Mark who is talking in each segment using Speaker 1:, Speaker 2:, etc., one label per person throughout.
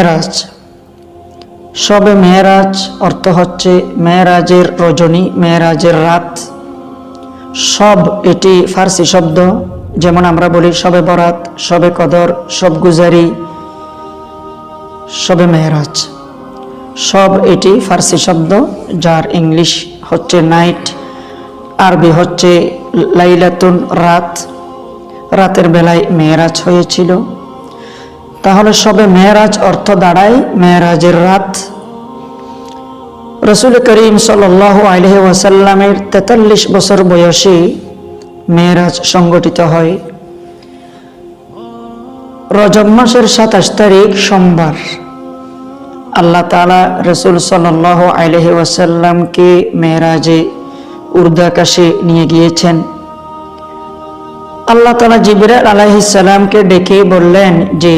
Speaker 1: মেরাজ সবে মেয়েরাজ অর্থ হচ্ছে মেয়েরাজের রজনী মেয়েরাজের রাত। সব এটি ফার্সি শব্দ, যেমন আমরা বলি সবে বরাত, সবে কদর, সব গুজারি, সবে মেহরাজ। সব এটি ফার্সি শব্দ, যার ইংলিশ হচ্ছে নাইট, আরবি হচ্ছে লাইলাতুন রাত। রাতের বেলায় মেয়েরাজ হয়েছিল। তাহলে সবে মেয়েরাজ অর্থ দাঁড়ায়, মেয়েরাজের রাত। রসুল করিম সাল আলহি ওয়াসাল্লামের তেতাল্লিশ বছর বয়সে মেয়েরাজ সংগঠিত হয়। রজব মাসের সাতাশ তারিখ সোমবার। আল্লাহ তালা রসুল সাল আলহি ওয়াসাল্লামকে মেয়েরাজে উর্দাকাশে নিয়ে গিয়েছেন। আল্লাহ তালা জিবিরাল আলাইসাল্লামকে ডেকে বললেন যে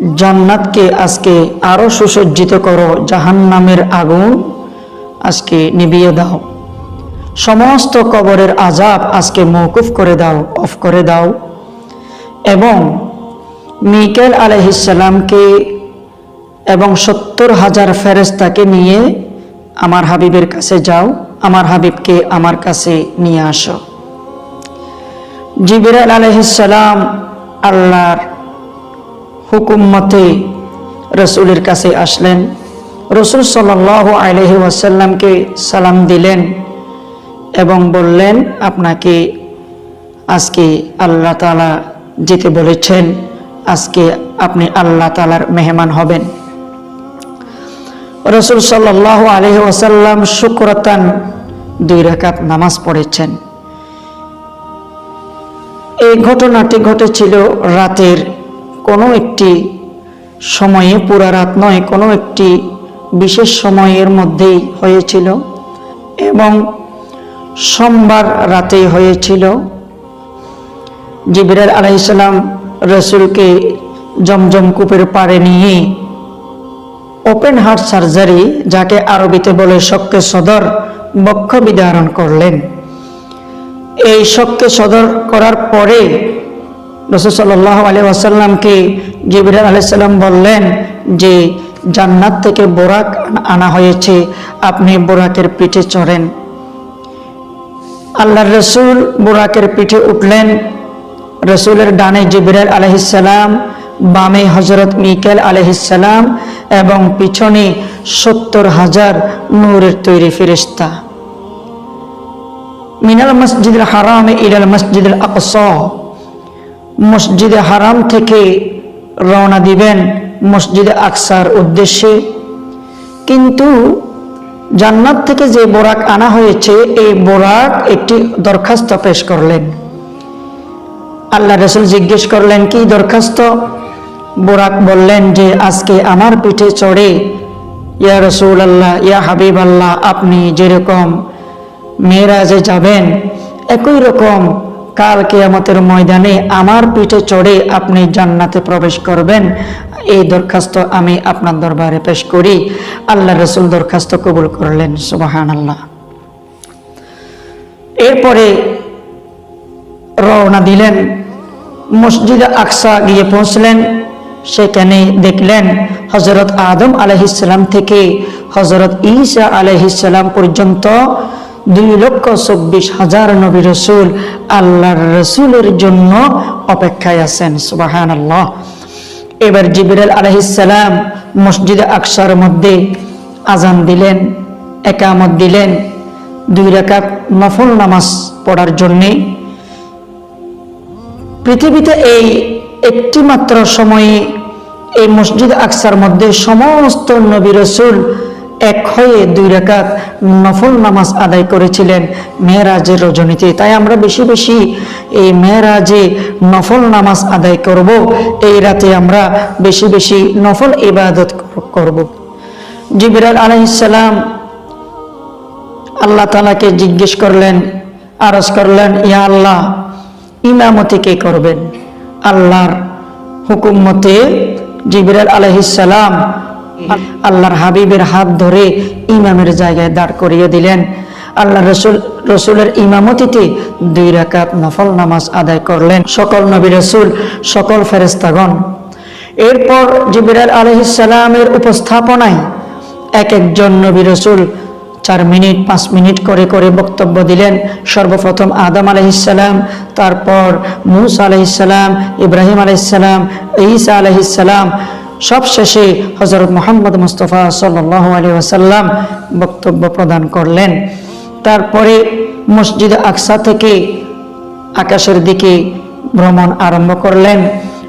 Speaker 1: জান্নাতকে আজকে আরও সুসজ্জিত করো জাহান নামের আগুন আজকে নিবিয়ে দাও। সমস্ত কবরের আজাব আজকে মৌকুফ করে দাও, অফ করে দাও। এবং মিকেল আলহিসাল্লামকে এবং সত্তর হাজার ফেরেস্তাকে নিয়ে আমার হাবিবের কাছে যাও, আমার হাবিবকে আমার কাছে নিয়ে আসো। জিবিরাল আলহিসাল্লাম আল্লাহর হুকুম মতে রসুলের কাছে আসলেন। রসুল সাল আলহি ওয়াসাল্লামকে সালাম দিলেন এবং বললেন, আপনাকে আজকে আল্লাহ তালা যেতে বলেছেন, আজকে আপনি আল্লাহ তালার মেহমান হবেন। রসুল সাল্লাহ আলহি ওয়াসাল্লাম শুক্রতান দুই রাকাত নামাজ পড়েছেন। এই ঘটনাটি ঘটেছিল রাতের কোনো একটি সময়ে, পুরা রাত নয়, কোনো একটি বিশেষ সময়ের মধ্যেই হয়েছিল এবং সোমবার রাতেই হয়েছিল। জিবিরাল আলাইসাল্লাম রসুলকে জমজম কূপের পাড়ে নিয়ে ওপেন হার্ট সার্জারি, যাকে আরবিতে বলে শক্কে সদর, বক্ষ বিদারণ করলেন। এই শক্কে সদর করার পরে রসুল সাল্লাহ আলী আসাল্লামকে জিবিরাল আলাইসাল্লাম বললেন যে, জান্নাত থেকে বোরাক আনা হয়েছে, আপনি বোরাকের পিঠে চড়েন। আল্লাহ রসুল বোরাকের পিঠে উঠলেন। রসুলের ডানে জিবিরাল আলহিসাল্লাম বামে হজরত মিকেল আলহিসাল্লাম এবং পিছনে সত্তর হাজার নূরের তৈরি ফেরিস্তা মিনাল মসজিদুল হারাম ইরাল মসজিদুল আকস। মসজিদে হারাম থেকে রওনা দিবেন মসজিদে আকসার উদ্দেশ্যে। কিন্তু জান্নাত থেকে যে বোরাক আনা হয়েছে, এই বোরাক একটি দরখাস্ত পেশ করলেন। আল্লাহ রসুল জিজ্ঞেস করলেন, কি দরখাস্ত? বোরাক বললেন যে, আজকে আমার পিঠে চড়ে, ইয়া রসুল আল্লাহ ইয়া হাবিব আল্লাহ আপনি যেরকম মেয়েরাজে যাবেন, একই রকম কাল কেয়ামতের ময়দানে আমার পিঠে চড়ে আপনি জান্নাতে প্রবেশ করবেন। এই দরখাস্ত আমি আপনার দরবারে পেশ করি। আল্লাহ রসুল দরখাস্ত কবুল করলেন সুবাহান আল্লাহ এরপরে রওনা দিলেন, মসজিদ আকসা গিয়ে পৌঁছলেন। সেখানে দেখলেন হজরত আদম আলহিসাল্লাম থেকে হজরত ঈসা আলহিসাল্লাম পর্যন্ত দুই লক্ষ চব্বিশ হাজার নবী রসুল আল্লাহর রসুলের জন্য অপেক্ষায় আছেন সুবাহান আল্লাহ এবার জিবিরাল আলহিসাল্লাম মসজিদে আকসার মধ্যে আজান দিলেন, একামত দিলেন, দুই রেখাত নফল নামাজ পড়ার জন্যে। পৃথিবীতে এই একটি মাত্র সময়ে এই মসজিদ আকসার মধ্যে সমস্ত নবী রসুল এক হয়ে দুই রেখাত নফল নামাজ আদায় করেছিলেন মেয়েরাজের রজনীতে। তাই আমরা বেশি বেশি এই মেয়েরাজে নফল নামাজ আদায় করব। এই রাতে আমরা বেশি বেশি নফল ইবাদত করব। জিবিরাল আলহিসাল্লাম আল্লাহ তালাকে জিজ্ঞেস করলেন, আরজ করলেন, ইয়া আল্লাহ, ইমামতি কে করবেন? আল্লাহর হুকুম মতে জিবিরাল আলহিসাল্লাম আল্লাহর হাবিবের হাত ধরে ইমামের জায়গায় দাঁড় করিয়ে দিলেন। আল্লাহ রসুল, রসুলের ইমামতিতে দুই রাকাত নফল নামাজ আদায় করলেন সকল নবী রসুল, সকল ফেরেস্তাগণ এরপর জিবিরাল আলহিসাল্লামের উপস্থাপনায় এক একজন নবী রসুল চার মিনিট, পাঁচ মিনিট করে করে বক্তব্য দিলেন। সর্বপ্রথম আদম আলহিসাল্লাম তারপর মুস আলহিসাল্লাম ইব্রাহিম আলহিসাল্লাম ঈসা আলহিসাল্লাম সব শেষে হজরত মোহাম্মদ মুস্তফা সাল্লাহ আলী ওসাল্লাম বক্তব্য প্রদান করলেন। তারপরে মসজিদ আকসা থেকে আকাশের দিকে ভ্রমণ আরম্ভ করলেন।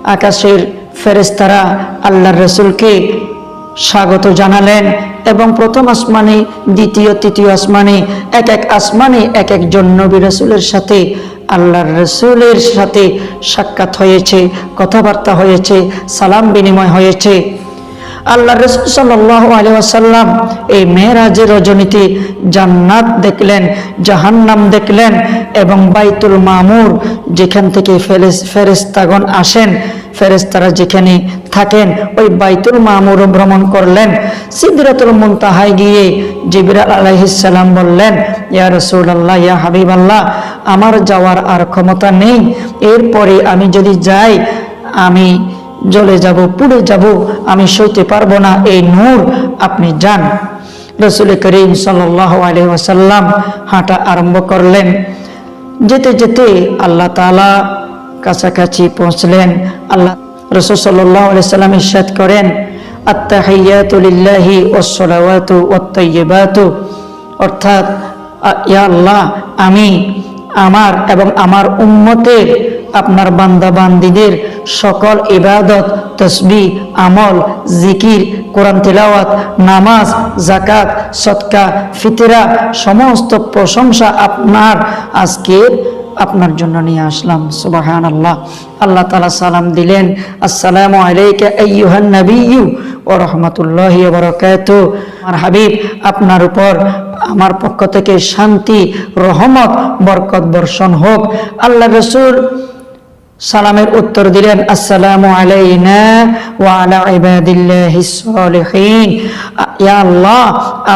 Speaker 1: আকাশের ফেরেস্তারা আল্লাহর রসুলকে স্বাগত জানালেন এবং প্রথম আসমানে, দ্বিতীয়, তৃতীয় আসমানে, এক এক আসমানে এক একজন নবী রসুলের সাথে আল্লাহর রসুলের সাথে সাক্ষাৎ হয়েছে, কথাবার্তা হয়েছে, সালাম বিনিময় হয়েছে। আল্লাহ রসুল সাল্লাহ আলী আসাল্লাম এই মেয়েরাজের রজনীতে জান্নাত দেখলেন, জাহান্নাম দেখলেন এবং বাইতুল মামুর যেখান থেকে ফেরেস ফেরেস্তাগণ আসেন ফেরেস্তারা যেখানে থাকেন, ওই বাইতুল মামুর ভ্রমণ করলেন। সিদ্দিরাতুল মুনতাহায় গিয়ে জিবিরাল আলাইহিসাল্লাম বললেন, ইয়া রসুল আল্লাহ ইয়া হাবিব আল্লাহ আমার যাওয়ার আর ক্ষমতা নেই। এরপরে আমি যদি যাই, আমি জ্বলে যাব, পুড়ে যাব, আমি সইতে পারব না। এই নূর আপনি যান। রসুল করিম সাল্লাহ আলহি ওয়াসাল্লাম হাঁটা আরম্ভ করলেন। যেতে যেতে আল্লাহ তালা কাছাকাছি পৌঁছলেন। আল্লাহ রসুল সাল্লাহ সাল্লাম ইসাদ করেন আত্মাহিয়াতুলিল্লাহি ওসলাওয়াতু অর্থাৎ ইয়া আল্লাহ, আমি আমার এবং আমার উম্মতের, আপনার বান্দা বান্দিদের সকল ইবাদত, তসবি, আমল, জিকির, কোরআন তেলাওয়াত, নামাজ জাকাত সৎকা ফিতেরা, সমস্ত প্রশংসা আপনার আজকে আপনার জন্য নিয়ে আসলাম। সুবাহান আল্লাহ আল্লাহ তালা সালাম দিলেন। আসসালামু আলাইকা ও রহমতুল্লাহ বরকাত হাবিব, আপনার উপর আমার পক্ষ থেকে শান্তি, রহমত, বরকত বর্ষণ হোক। আল্লাহ রসুল সালামের উত্তর দিলেন, আসসালামু আলাইনা ইয়া আল্লাহ,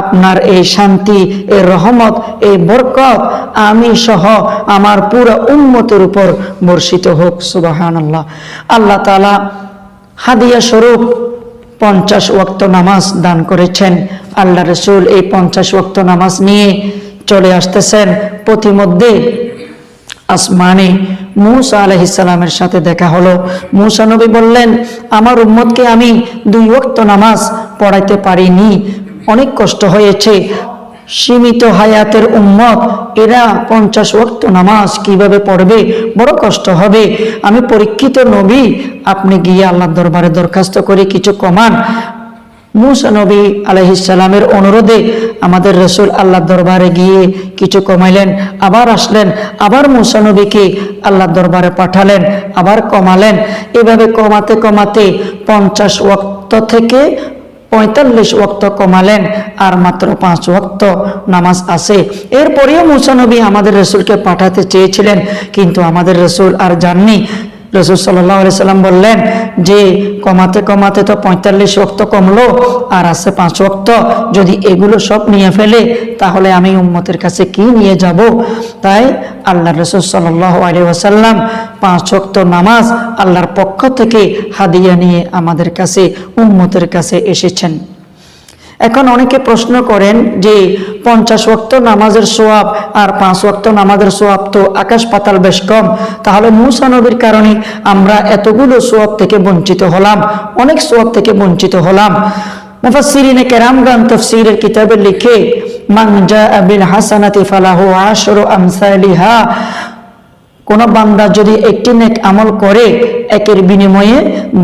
Speaker 1: আপনার এই শান্তি, এই রহমত, এই বরকত আমি সহ আমার পুরো উম্মতের উপর বর্ষিত হোক, সুবহানাল্লাহ। আল্লাহ তাআলা হাদিয়া স্বরূপ পঞ্চাশ ওয়াক্ত নামাজ দান করেছেন। আল্লাহ রসুল এই পঞ্চাশ ওয়াক্ত নামাজ নিয়ে চলে আসতেছেন। প্রতিমধ্যে আসমানে মুসা আলহিসাল্লামের সাথে দেখা হলো। মুসা নবী বললেন, আমার উম্মতকে আমি দুই ওয়াক্ত নামাজ পড়াইতে পারিনি। অনেক কষ্ট হয়েছে। সীমিত হায়াতের উম্মত, এরা পঞ্চাশ ওয়াক্ত নামাজ কীভাবে পড়বে? বড় কষ্ট হবে। আমি পরীক্ষিত নবী, আপনি গিয়ে আল্লাহর দরবারে দরখাস্ত করে কিছু কমান। মুসা নবী আলহিসাল্লামের অনুরোধে আমাদের রসুল আল্লাহ দরবারে গিয়ে কিছু কমাইলেন, আবার আসলেন, আবার মুসা নবীকে আল্লাহ দরবারে পাঠালেন, আবার কমালেন। এভাবে কমাতে কমাতে পঞ্চাশ ওয়াক্ত থেকে পঁয়তাল্লিশ ওয়াক্ত কমালেন, আর মাত্র পাঁচ ওক্ত নামাজ আছে। এরপরেও মুসানবী আমাদের রসুলকে পাঠাতে চেয়েছিলেন, কিন্তু আমাদের রসুল আর যাননি। রসুল সাল্লাহ সাল্লাম বললেন যে কমাতে কমাতে তো পঁয়তাল্লিশ ওক্ত কমলো, আর আছে পাঁচ ওক্ত যদি এগুলো সব নিয়ে ফেলে, তাহলে আমি উম্মতের কাছে কি নিয়ে যাব? তাই আল্লাহ রসুল সাল্লাহ আলী ওয়াসাল্লাম পাঁচ ওক্ত নামাজ আল্লাহর পক্ষ থেকে হাদিয়া নিয়ে আমাদের কাছে, উম্মতের কাছে এসেছেন। এখন অনেকে প্রশ্ন করেন যে পঞ্চাশ ওয়াক্ত নামাজের সোয়াব আর পাঁচ ওয়াক্ত নামাজের সোয়াব তো আকাশ পাতাল বেশ কম। তাহলে মুসানবীর কারণে আমরা এতগুলো সোয়াব থেকে বঞ্চিত হলাম, অনেক সোয়াব থেকে বঞ্চিত হলাম। মুফাসসিরিনে কেরামগান তফসিরের কিতাবে লিখে, মান জাআ বিল হাসানাতি ফালাহু আশরু আমসালিহা কোন বান্দা যদি একটি নেক আমল করে, একের বিনিময়ে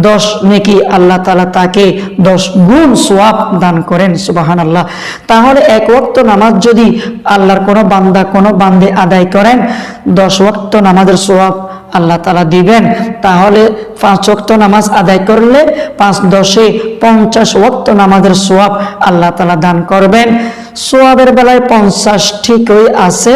Speaker 1: দশ নেকি আল্লাহ তালা তাকে দশ গুণ সোয়াব দান করেন সুবাহান আল্লাহ তাহলে এক ওয়াক্ত নামাজ যদি আল্লাহর কোনো বান্দা কোনো বান্দে আদায় করেন, দশ ওয়াক্ত নামাজের সোয়াব আল্লাহ তালা দিবেন। তাহলে পাঁচ ওয়াক্ত নামাজ আদায় করলে পাঁচ দশে পঞ্চাশ ওয়াক্ত নামাজের সোয়াব আল্লাহ তালা দান করবেন। সোয়াবের বেলায় পঞ্চাশ ঠিকই আছে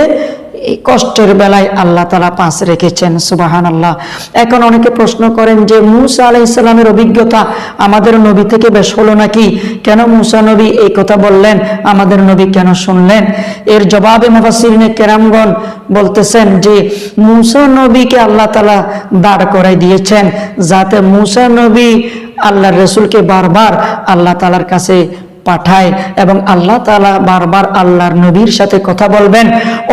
Speaker 1: এই কষ্টের বেলায় আল্লাহ তালা পাঁচ রেখেছেন সুবাহান আল্লাহ এখন অনেকে প্রশ্ন করেন যে, মুসা আলাহ ইসলামের অভিজ্ঞতা আমাদের নবী থেকে বেশ হলো নাকি? কেন মুসা নবী এই কথা বললেন? আমাদের নবী কেন শুনলেন? এর জবাবে মুফাসসিরিনে কেরামগণ বলতেছেন যে, মুসা নবীকে আল্লাহ তালা দাঁড় করাই দিয়েছেন, যাতে মুসা নবী আল্লাহর রসুলকে বারবার আল্লাহ তালার কাছে পাঠায় এবং আল্লাহ তালা বারবার আল্লাহর নবীর সাথে কথা বলবেন।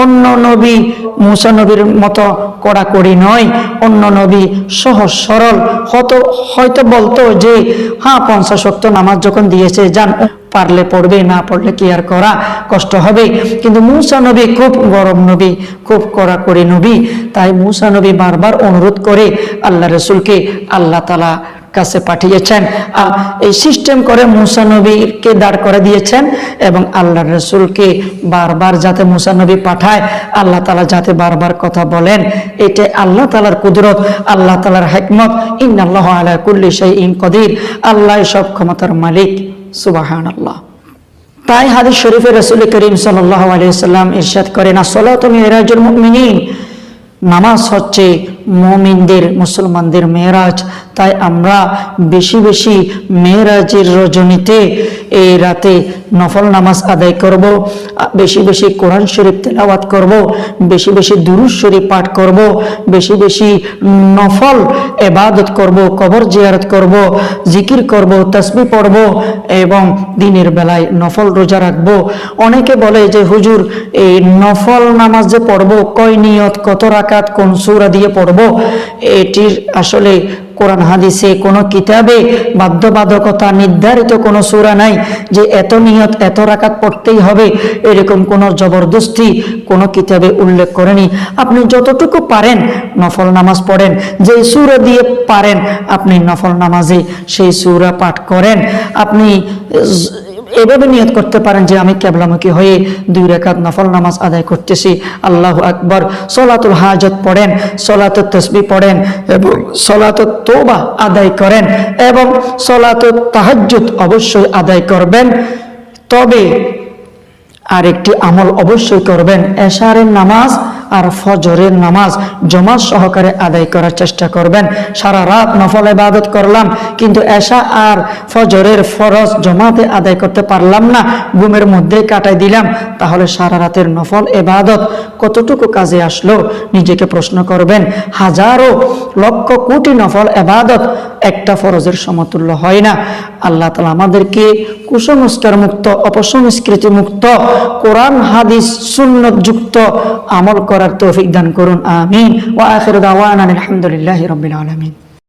Speaker 1: অন্য নবী মুসা নবীর মতো কড়াকড়ি নয়। অন্য নবী সহজ সরল। হয়তো হয়তো বলতো যে হ্যাঁ পঞ্চাশ শক্ত নামাজ যখন দিয়েছে, যান, পারলে পড়বে, না পড়লে কি আর করা? কষ্ট হবে। কিন্তু মুসা নবী খুব গরম নবী, খুব কড়াকড়ি নবী। তাই মুসা নবী বারবার অনুরোধ করে আল্লাহ রসুলকে আল্লাহ তালা কাছে পাঠিয়েছেন। আ- এই সিস্টেম করে মুসা নবীকে দাঁড় করে দিয়েছেন এবং আল্লাহ রসুলকে বারবার যাতে মুসা নবী পাঠায়, আল্লাহ তালা যাতে বারবার কথা বলেন এটা আল্লাহ তালার কুদরত, আল্লাহ তালার হেকমত ইন আল্লাহ আলা কুল্লি সেই ইন কদির, আল্লাহ সব ক্ষমতার মালিক সুবাহান আল্লাহ তাই হাদিস শরীফে রসুল করিম সাল্লাহ আলিয়াল্লাম ইরশাদ করেন আসলে তুমি এরাজুল মুমিনিন। নামাজ হচ্ছে মমিনদের মুসলমানদের মেয়েরাজ। তাই আমরা বেশি বেশি মেয়েরাজের রজনীতে এই রাতে নফল নামাজ আদায় করব, বেশি বেশি কোরআন শরীফ তেলাওয়াত করব, বেশি বেশি দুরুজ শরীফ পাঠ করব, বেশি বেশি নফল এবাদত করব, কবর জিয়ারত করব, জিকির করব, তসবি পড়ব এবং দিনের বেলায় নফল রোজা রাখব। অনেকে বলে যে, হুজুর, এই নফল নামাজ যে পড়ব, কয় নিয়ত, কত রাকাত, কোন সূরা দিয়ে পড়ব? এটির আসলে কোরআন হাদিসে কোনো কিতাবে বাধ্যবাধকতা নির্ধারিত কোনো সুরা নাই যে এত নিয়ত, এত রাকাত পড়তেই হবে, এরকম কোনো জবরদস্তি কোনো কিতাবে উল্লেখ করেনি। আপনি যতটুকু পারেন নফল নামাজ পড়েন যে সুরা দিয়ে পারেন আপনি নফল নামাজে সেই সুরা পাঠ করেন। আপনি এভাবে নিয়ত করতে পারেন যে আমি কেবলামুখী হয়ে দুই রেখাত নফল নামাজ আদায় করতেছি। আল্লাহ আকবর। সলাতুল হাজত পড়েন সলাতুল তসবি পড়েন এবং সলাতুল তোবা আদায় করেন এবং সলাতুল তাহাজুত অবশ্যই আদায় করবেন। তবে আরেকটি আমল অবশ্যই করবেন। এশারের নামাজ আর ফজরের নামাজ জমাত সহকারে আদায় করার চেষ্টা করবেন। সারা রাত নফল ইবাদত করলাম, কিন্তু এশা আর ফজরের ফরজ জমাতে আদায় করতে পারলাম না, ঘুমের মধ্যে কাটাই দিলাম। তাহলে সারা রাতের নফল এবাদত কতটুকু কাজে আসলো? নিজেকে প্রশ্ন করবেন, হাজারো লক্ষ কোটি নফল এবাদত একটা ফরজের সমতুল্য হয় না। আল্লাহ তালা আমাদেরকে কুসংস্কার মুক্ত অপসংস্কৃতি মুক্ত কোরআন, হাদিস, সুন্নত যুক্ত আমল করার তৌফিক দান করুন। আমিন। ওয়া আখির দাওয়ানা আলহামদুলিল্লাহি রাব্বিল আলামিন।